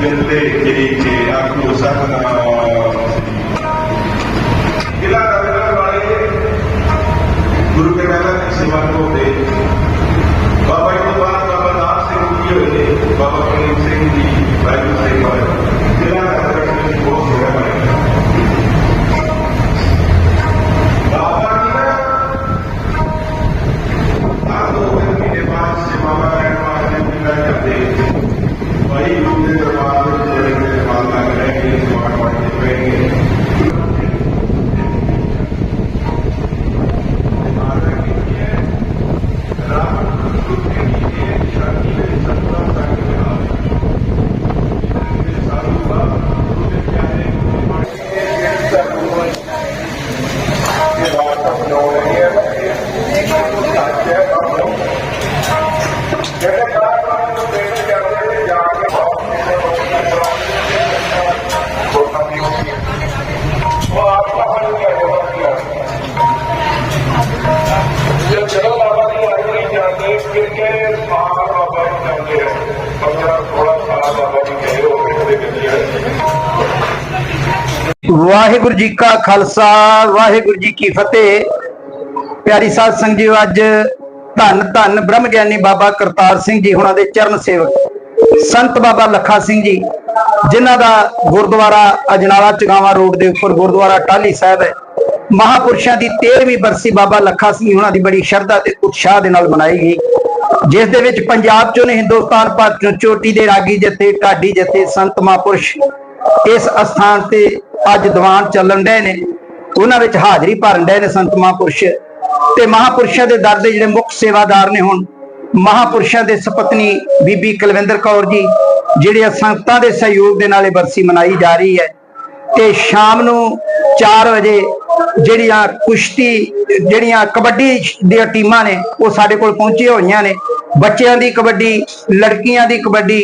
ਜਿੰਦੇ ਜਿਹੜੀ ਕਿ ਆਖੋ ਸਕਦਾ ਕਿਲਾ ਕਰਨ ਵਾਲੇ ਗੁਰੂ ਕੇ ਮਹਿਲਾ ਦੀ ਸੇਵਾ ਕਰਦੇ। ਬਾਬਾ ਜੀ ਤੋਂ ਬਾਅਦ ਬਾਬਾ ਨਾਮ ਸਿੰਘ ਜੀ ਹੋਏ ਨੇ ਜਾਂਦੇ ਵਾਹਿਗੁਰੂ ਜੀ ਕਾ ਖਾਲਸਾ, ਵਾਹਿਗੁਰੂ ਜੀ ਕੀ ਫਤਿਹ। ਪਿਆਰੀ ਸਾਧ ਸੰਗਤ ਜੀ, ਅੱਜ ਧੰਨ ਧੰਨ ਬ੍ਰਹਮ ਗਿਆਨੀ ਬਾਬਾ ਕਰਤਾਰ ਸਿੰਘ ਜੀ ਹੁਣਾਂ ਦੇ ਚਰਨ ਸੇਵਕ, ਸੰਤ ਬਾਬਾ ਲੱਖਾ ਸਿੰਘ ਜੀ, ਜਿਨ੍ਹਾਂ ਦਾ ਗੁਰਦੁਆਰਾ ਅਜਨਾਲਾ ਚਗਾਵਾ ਰੋਡ ਦੇ ਉੱਪਰ ਗੁਰਦੁਆਰਾ ਟਾਲੀ ਸਾਹਿਬ ਹੈ। ਮਹਾਪੁਰਸ਼ਾਂ ਦੀ 13ਵੀਂ ਬਰਸੀ ਬਾਬਾ ਲੱਖਾ ਸਿੰਘ ਹੁਣਾਂ ਦੀ ਬੜੀ ਸ਼ਰਧਾ ਤੇ ਉਤਸ਼ਾਹ ਦੇ ਨਾਲ ਮਨਾਈ ਗਈ। ਜਿਸ ਦੇ ਵਿੱਚ ਪੰਜਾਬ ਚੋਂ ਨੇ ਹਿੰਦੁਸਤਾਨ ਭਰ ਚੋਂ ਚੋਟੀ ਦੇ ਰਾਗੀ ਜਥੇ ਢਾਡੀ ਜਥੇ ਸੰਤ ਮਹਾਂਪੁਰਸ਼ ਇਸ ਅਸਥਾਨ ਤੇ ਅੱਜ ਦੀਵਾਨ ਚੱਲਣ ਡਏ ਨੇ। ਉਹਨਾਂ ਵਿੱਚ ਹਾਜ਼ਰੀ ਭਰਨ ਡਏ ਨੇ ਸੰਤ ਮਹਾਂਪੁਰਸ਼। ਤੇ ਮਹਾਂਪੁਰਸ਼ਾਂ ਦੇ ਦਰ ਦੇ ਜਿਹੜੇ ਮੁੱਖ ਸੇਵਾਦਾਰ ਨੇ ਹੁਣ, ਮਹਾਂਪੁਰਸ਼ਾਂ ਦੇ ਸੁਪਤਨੀ ਬੀਬੀ ਕੁਲਵਿੰਦਰ ਕੌਰ ਜੀ ਜਿਹੜੇ ਸੰਗਤਾਂ ਦੇ ਸਹਿਯੋਗ ਦੇ ਨਾਲ ਇਹ ਬਰਸੀ ਮਨਾਈ ਜਾ ਰਹੀ ਹੈ। ਤੇ ਸ਼ਾਮ ਨੂੰ 4 ਵਜੇ ਜਿਹੜੀਆਂ ਕੁਸ਼ਤੀ ਜਿਹੜੀਆਂ ਕਬੱਡੀ ਦੀਆਂ ਟੀਮਾਂ ਨੇ ਉਹ ਸਾਡੇ ਕੋਲ ਪਹੁੰਚੀਆਂ ਹੋਈਆਂ ਨੇ। ਬੱਚਿਆਂ ਦੀ ਕਬੱਡੀ ਲੜਕੀਆਂ ਦੀ ਕਬੱਡੀ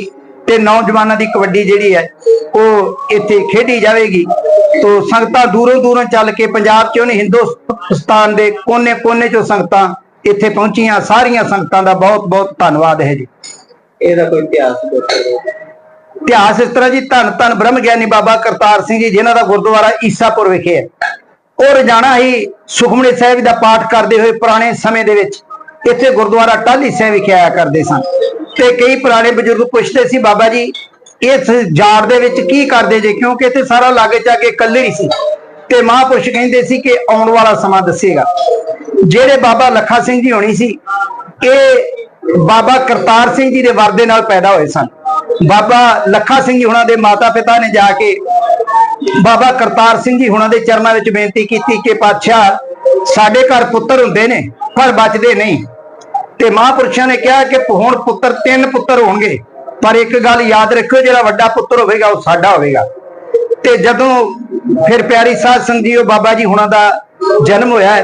ਤੇ ਨੌਜਵਾਨਾਂ ਦੀ ਕਬੱਡੀ ਜਿਹੜੀ ਹੈ ਉਹ ਇੱਥੇ ਖੇਡੀ ਜਾਵੇਗੀ। ਤੋਂ ਸੰਗਤਾਂ ਦੂਰੋਂ ਦੂਰੋਂ ਚੱਲ ਕੇ ਪੰਜਾਬ ਚੋਂ ਨਹੀਂ ਹਿੰਦੁਸਤਾਨ ਦੇ ਕੋਨੇ-ਕੋਨੇ ਚੋਂ ਸੰਗਤਾਂ ਇੱਥੇ ਪਹੁੰਚੀਆਂ। ਸਾਰੀਆਂ ਸੰਗਤਾਂ ਦਾ ਬਹੁਤ-ਬਹੁਤ ਧੰਨਵਾਦ ਹੈ ਜੀ। ਇਹਦਾ ਕੋਈ ਇਤਿਹਾਸ ਇਤਿਹਾਸ ਇਸ ਤਰ੍ਹਾਂ ਜੀ ਧੰਨ ਧੰਨ ਬ੍ਰਹਮ ਗਿਆਨੀ ਬਾਬਾ ਕਰਤਾਰ ਸਿੰਘ ਜੀ ਜਿਨ੍ਹਾਂ ਦਾ ਗੁਰਦੁਆਰਾ ਈਸਾਪੁਰ ਵਿਖੇ ਹੈ। ਉਹ ਰੋਜ਼ਾਨਾ ਹੀ ਸੁਖਮਨੀ ਸਾਹਿਬ ਦਾ ਪਾਠ ਕਰਦੇ ਹੋਏ ਪੁਰਾਣੇ ਸਮੇਂ ਦੇ ਵਿੱਚ। ਇੱਥੇ ਗੁਰਦੁਆਰਾ ਟਾਹਲੀ ਸਾਹਿਬ ਵਿਖੇ ਆਇਆ ਕਰਦੇ ਸਨ। ਤੇ ਕਈ ਪੁਰਾਣੇ ਬਜ਼ੁਰਗ ਪੁੱਛਦੇ ਸੀ, ਬਾਬਾ ਜੀ, ਇਸ ਜਾੜ ਦੇ ਵਿੱਚ ਕੀ ਕਰਦੇ ਜੇ? ਕਿਉਂਕਿ ਇੱਥੇ ਸਾਰਾ ਲਾਗੇ ਚਾਗੇ ਕੱਲੇ ਹੀ ਸੀ। ਤੇ ਮਹਾਂਪੁਰਸ਼ ਕਹਿੰਦੇ ਸੀ ਕਿ ਆਉਣ ਵਾਲਾ ਸਮਾਂ ਦੱਸੇਗਾ। ਜਿਹੜੇ ਬਾਬਾ ਲੱਖਾ ਸਿੰਘ ਜੀ ਹੋਣੀ ਸੀ, ਇਹ ਬਾਬਾ ਕਰਤਾਰ ਸਿੰਘ ਜੀ ਦੇ ਵਰਦੇ ਨਾਲ ਪੈਦਾ ਹੋਏ ਸਨ। ਬਾਬਾ ਲੱਖਾ ਸਿੰਘ ਜੀ ਹੁਣਾਂ ਦੇ ਮਾਤਾ ਪਿਤਾ ਨੇ ਜਾ ਕੇ ਬਾਬਾ ਕਰਤਾਰ ਸਿੰਘ ਜੀ ਹੁਣਾਂ ਦੇ ਚਰਨਾਂ ਵਿੱਚ ਬੇਨਤੀ ਕੀਤੀ ਕਿ ਪਾਤਸ਼ਾਹ, ਸਾਡੇ ਘਰ ਪੁੱਤਰ ਹੁੰਦੇ ਨੇ, ਪਰ ਬਚਦੇ ਨਹੀਂ। ਤੇ ਮਹਾਂਪੁਰਸ਼ਾਂ ਨੇ ਕਿਹਾ ਕਿ ਹੁਣ ਪੁੱਤਰ, ਤਿੰਨ ਪੁੱਤਰ ਹੋਣਗੇ, ਪਰ ਇੱਕ ਗੱਲ ਯਾਦ ਰੱਖਿਓ, ਜਿਹੜਾ ਵੱਡਾ ਪੁੱਤਰ ਹੋਵੇਗਾ, ਉਹ ਸਾਡਾ ਹੋਵੇਗਾ। ਤੇ ਜਦੋਂ ਫਿਰ ਪਿਆਰੀ ਸਾਧ ਸੰਗਤ ਜੀ, ਉਹ ਬਾਬਾ ਜੀ ਹੁਣਾਂ ਦਾ ਜਨਮ ਹੋਇਆ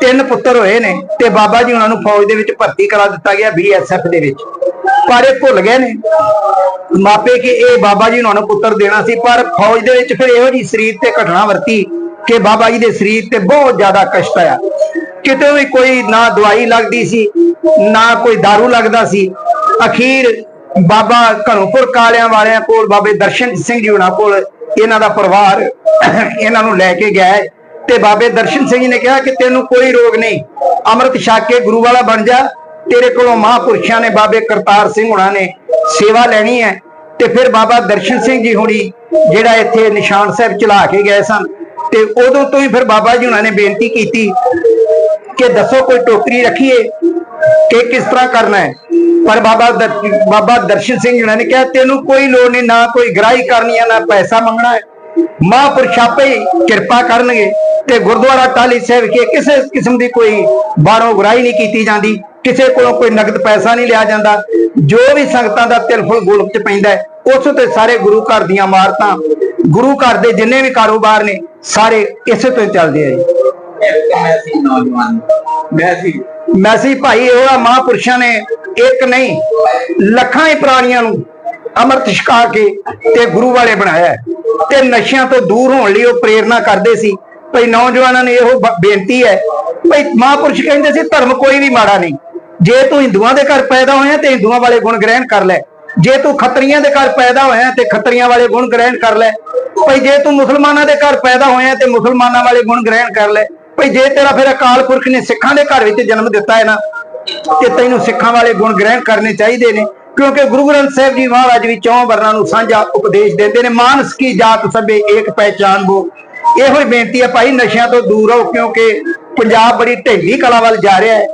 ਤਿੰਨ ਪੁੱਤਰ ਹੋਏ ਨੇ ਤੇ ਬਾਬਾ ਜੀ ਉਹਨਾਂ ਨੂੰ ਫੌਜ ਦੇ ਵਿੱਚ ਭਰਤੀ ਕਰਾ ਦਿੱਤਾ ਗਿਆ ਬੀਐਸਐਫ ਦੇ ਵਿੱਚ। ਪਰ ਇਹ ਭੁੱਲ ਗਏ ਨੇ। ਮਾਪੇ ਕਿ ਇਹ ਬਾਬਾ ਜੀ ਉਹਨਾਂ ਨੂੰ ਪੁੱਤਰ ਦੇਣਾ ਸੀ, ਪਰ ਫੌਜ ਦੇ ਵਿੱਚ ਫਿਰ ਇਹੋ ਜੀ ਸਰੀਰ ਤੇ ਘਟਨਾ ਵਰਤੀ ਕਿ ਬਾਬਾ ਜੀ ਦੇ ਸਰੀਰ ਤੇ ਬਹੁਤ ਜ਼ਿਆਦਾ ਕਸ਼ਟ ਆਇਆ। ਕਿਤੇ ਵੀ ਕੋਈ ਨਾ ਦਵਾਈ ਲੱਗਦੀ ਸੀ, ਨਾ ਕੋਈ दारू ਲੱਗਦਾ ਸੀ। ਅਖੀਰ ਬਾਬਾ ਘਣੋਪੁਰ ਕਾਲਿਆਂ ਵਾਲਿਆਂ ਕੋਲ, ਬਾਬੇ ਦਰਸ਼ਨ ਸਿੰਘ ਜੀ ਉਹਨਾਂ ਕੋਲ ਇਹਨਾਂ ਦਾ ਪਰਿਵਾਰ ਇਹਨਾਂ ਨੂੰ ਲੈ ਕੇ ਗਿਆ ਹੈ। ਤੇ ਬਾਬੇ ਦਰਸ਼ਨ ਸਿੰਘ ਜੀ ਨੇ ਕਿਹਾ ਕਿ ਤੈਨੂੰ ਕੋਈ ਰੋਗ ਨਹੀਂ। ਅੰਮ੍ਰਿਤ ਛਕ ਕੇ ਗੁਰੂ ਵਾਲਾ ਬਣ ਜਾ। ਤੇਰੇ ਕੋਲੋਂ ਮਹਾਂਪੁਰਸ਼ਾਂ ਨੇ ਬਾਬੇ ਕਰਤਾਰ ਸਿੰਘ ਹੁਣਾਂ ਨੇ ਸੇਵਾ ਲੈਣੀ ਹੈ। ਤੇ ਫਿਰ ਬਾਬਾ ਦਰਸ਼ਨ ਸਿੰਘ ਜੀ ਹੁਣੀ ਜਿਹੜਾ ਇੱਥੇ ਨਿਸ਼ਾਨ ਸਾਹਿਬ ਚਲਾ ਕੇ ਗਏ ਸਨ। ਤੇ ਉਦੋਂ ਤੋਂ ਹੀ ਫਿਰ ਬਾਬਾ ਜੀ ਹੁਣਾਂ ਨੇ ਬੇਨਤੀ ਕੀਤੀ ਕਿ ਦੱਸੋ ਕੋਈ ਟੋਕਰੀ ਰੱਖੀਏ ਕਿ ਕਿਸ ਤਰ੍ਹਾਂ ਕਰਨਾ ਹੈ। ਪਰ ਬਾਬਾ ਦਰ- ਬਾਬਾ ਦਰਸ਼ਨ ਸਿੰਘ ਜੀ ਨੇ ਕਿਹਾ, ਤੈਨੂੰ ਕੋਈ ਲੋੜ ਨਹੀਂ, ਨਾ ਕੋਈ ਗ੍ਰਾਹੀ ਕਰਨੀ ਹੈ, ਨਾ ਪੈਸਾ ਮੰਗਣਾ ਹੈ। ਮਹਾਂਪੁਰਸ਼ ਆਪੇ ਕਿਰਪਾ ਕਰਨਗੇ ਤੇ ਗੁਰਦੁਆਰਾ ਟਾਲੀ ਸਾਹਿਬ ਕੇ ਕਿਸੇ ਕਿਸਮ ਦੀ ਕੋਈ ਬਾਹਰੋਂ ਗ੍ਰਾਹੀ ਨਹੀਂ ਕੀਤੀ ਜਾਂਦੀ ਕਿਸੇ ਕੋਲੋਂ ਕੋਈ ਨਗਦ ਪੈਸਾ ਨਹੀਂ ਲਿਆ ਜਾਂਦਾ ਜੋ ਵੀ ਸੰਗਤਾਂ ਦਾ ਤਿਲਫੁਲ ਗੋਲਕ ਚ ਪੈਂਦਾ ਉਸ ਤੇ ਸਾਰੇ ਗੁਰੂ ਘਰ ਦੀਆਂ ਇਮਾਰਤਾਂ ਗੁਰੂ ਘਰ ਦੇ ਜਿੰਨੇ ਵੀ ਕਾਰੋਬਾਰ ਨੇ ਸਾਰੇ ਇਸੇ ਤੋਂ ਹੀ ਚੱਲਦੇ ਆ ਜੀ ਇੱਕ ਮੈਂ ਸੀ ਨੌਜਵਾਨ ਮੈਂ ਸੀ ਮੈਸੀ ਭਾਈ ਇਹ ਆ ਮਹਾਂਪੁਰਸ਼ਾਂ ਨੇ ਇੱਕ ਨਹੀਂ ਲੱਖਾਂ ਹੀ ਪ੍ਰਾਣੀਆਂ ਨੂੰ ਅੰਮ੍ਰਿਤ ਛਕਾ ਕੇ ਤੇ ਗੁਰੂ ਵਾਲੇ ਬਣਾਇਆ ਹੈ। ਤੇ ਨਸ਼ਿਆਂ ਤੋਂ ਦੂਰ ਹੋਣ ਲਈ ਉਹ ਪ੍ਰੇਰਣਾ ਕਰਦੇ ਸੀ। ਭਈ ਨੌਜਵਾਨਾਂ ਨੇ ਇਹੋ ਬੇਨਤੀ ਹੈ, ਭਈ ਮਹਾਂਪੁਰਸ਼ ਕਹਿੰਦੇ ਸੀ, ਧਰਮ ਕੋਈ ਵੀ ਮਾੜਾ ਨਹੀਂ। ਜੇ ਤੂੰ ਹਿੰਦੂਆਂ ਦੇ ਘਰ ਪੈਦਾ ਹੋਇਆ ਤੇ ਹਿੰਦੂਆਂ ਵਾਲੇ ਗੁਣ ਗ੍ਰਹਿਣ ਕਰ ਲੈ। ਜੇ ਤੂੰ ਖੱਤਰੀਆਂ ਦੇ ਘਰ ਪੈਦਾ ਹੋਇਆ ਤੇ ਖੱਤਰੀਆਂ ਵਾਲੇ ਗੁਣ ਗ੍ਰਹਿਣ ਕਰ ਲੈ। ਭਈ ਜੇ ਤੂੰ ਮੁਸਲਮਾਨਾਂ ਦੇ ਘਰ ਪੈਦਾ ਹੋਇਆ ਤੇ ਮੁਸਲਮਾਨਾਂ ਵਾਲੇ ਗੁਣ ਗ੍ਰਹਿਣ ਕਰ ਲੈ। ਭਈ ਜੇ ਤੇਰਾ ਫਿਰ ਅਕਾਲ ਪੁਰਖ ਨੇ ਸਿੱਖਾਂ ਦੇ ਘਰ ਵਿੱਚ ਜਨਮ ਦਿੱਤਾ ਹੈ ਨਾ, ਤੇ ਤੈਨੂੰ ਸਿੱਖਾਂ ਵਾਲੇ ਗੁਣ ਗ੍ਰਹਿਣ ਕਰਨੇ ਚਾਹੀਦੇ ਨੇ। ਕਿਉਂਕਿ ਗੁਰੂ ਗ੍ਰੰਥ ਸਾਹਿਬ ਜੀ ਮਹਾਰਾਜ ਵੀ ਚੌਂ ਵਰਨਾਂ ਨੂੰ ਸਾਂਝਾ ਉਪਦੇਸ਼ ਦਿੰਦੇ ਨੇ ਮਾਨਸ ਕੀ ਜਾਤ ਸਭੇ ਏਕ ਪਹਿਚਾਨ ਬੋ। ਇਹੋ ਹੀ ਬੇਨਤੀ ਹੈ ਭਾਈ ਨਸ਼ਿਆਂ ਤੋਂ ਦੂਰ ਰਹੋ ਕਿਉਂਕਿ ਪੰਜਾਬ ਬੜੀ ਢਿੱਲੀ ਕਲਾ ਵੱਲ ਜਾ ਰਿਹਾ ਹੈ।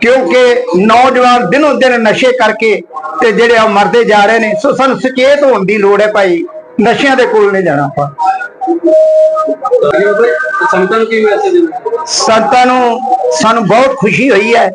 ਕਿਉਂਕਿ ਨੌਜਵਾਨ ਦਿਨੋਂ ਦਿਨ ਨਸ਼ੇ ਕਰਕੇ ਤੇ ਜਿਹੜੇ ਆ ਮਰਦੇ ਜਾ ਰਹੇ ਨੇ। ਸੋ ਸਾਨੂੰ ਸੁਚੇਤ ਹੋਣ ਦੀ ਲੋੜ ਹੈ ਭਾਈ ਨਸ਼ਿਆਂ ਦੇ ਕੋਲ ਨਹੀਂ ਜਾਣਾ ਆਪਾਂ। ਸੰਤਾਂ ਨੂੰ ਕੀ ਮੈਸੇਜ ਦੇਣਾ? ਸੰਤਾਂ ਨੂੰ ਸਾਨੂੰ ਬਹੁਤ ਖੁਸ਼ੀ ਹੋਈ ਹੈ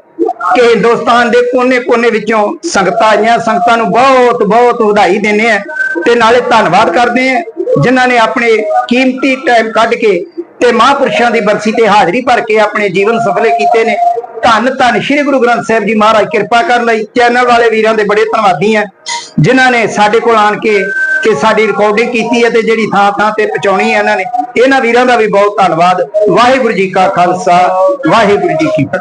ਕਿ ਹਿੰਦੁਸਤਾਨ ਦੇ ਕੋਨੇ-ਕੋਨੇ ਵਿੱਚੋਂ ਸੰਗਤਾਂ ਆਈਆਂ। ਸੰਗਤਾਂ ਨੂੰ ਬਹੁਤ ਬਹੁਤ ਵਧਾਈ ਦਿੰਦੇ ਆ ਤੇ ਨਾਲੇ ਧੰਨਵਾਦ ਕਰਦੇ ਆ ਜਿਨ੍ਹਾਂ ਨੇ ਆਪਣੇ ਕੀਮਤੀ ਟਾਈਮ ਕੱਢ ਕੇ ਤੇ ਮਹਾਂਪੁਰਸ਼ਾਂ ਦੀ ਬਰਸੀ ਤੇ ਹਾਜ਼ਰੀ ਭਰ ਕੇ ਆਪਣੇ ਜੀਵਨ ਸਫਲੇ ਕੀਤੇ ਨੇ। ਧੰਨ ਧੰਨ ਸ੍ਰੀ ਗੁਰੂ ਗ੍ਰੰਥ ਸਾਹਿਬ ਜੀ ਮਹਾਰਾਜ, ਕਿਰਪਾ ਕਰਨ ਲਈ ਚੈਨਲ ਵਾਲੇ ਵੀਰਾਂ ਦੇ ਬੜੇ ਧੰਨਵਾਦੀ ਆ ਜਿਨ੍ਹਾਂ ਨੇ ਸਾਡੇ ਕੋਲ ਆਣ ਕੇ ਕਿ ਸਾਡੀ ਰਿਕਾਰਡਿੰਗ ਕੀਤੀ ਹੈ ਤੇ ਜਿਹੜੀ ਥਾਂ ਥਾਂ ਤੇ ਪਹੁੰਚਾਉਣੀ ਹੈ ਇਹਨਾਂ ਨੇ। ਇਹਨਾਂ ਵੀਰਾਂ ਦਾ ਵੀ ਬਹੁਤ ਧੰਨਵਾਦ। ਵਾਹਿਗੁਰੂ ਜੀ ਕਾ ਖਾਲਸਾ, ਵਾਹਿਗੁਰੂ ਜੀ ਕੀ ਫਤਿਹ।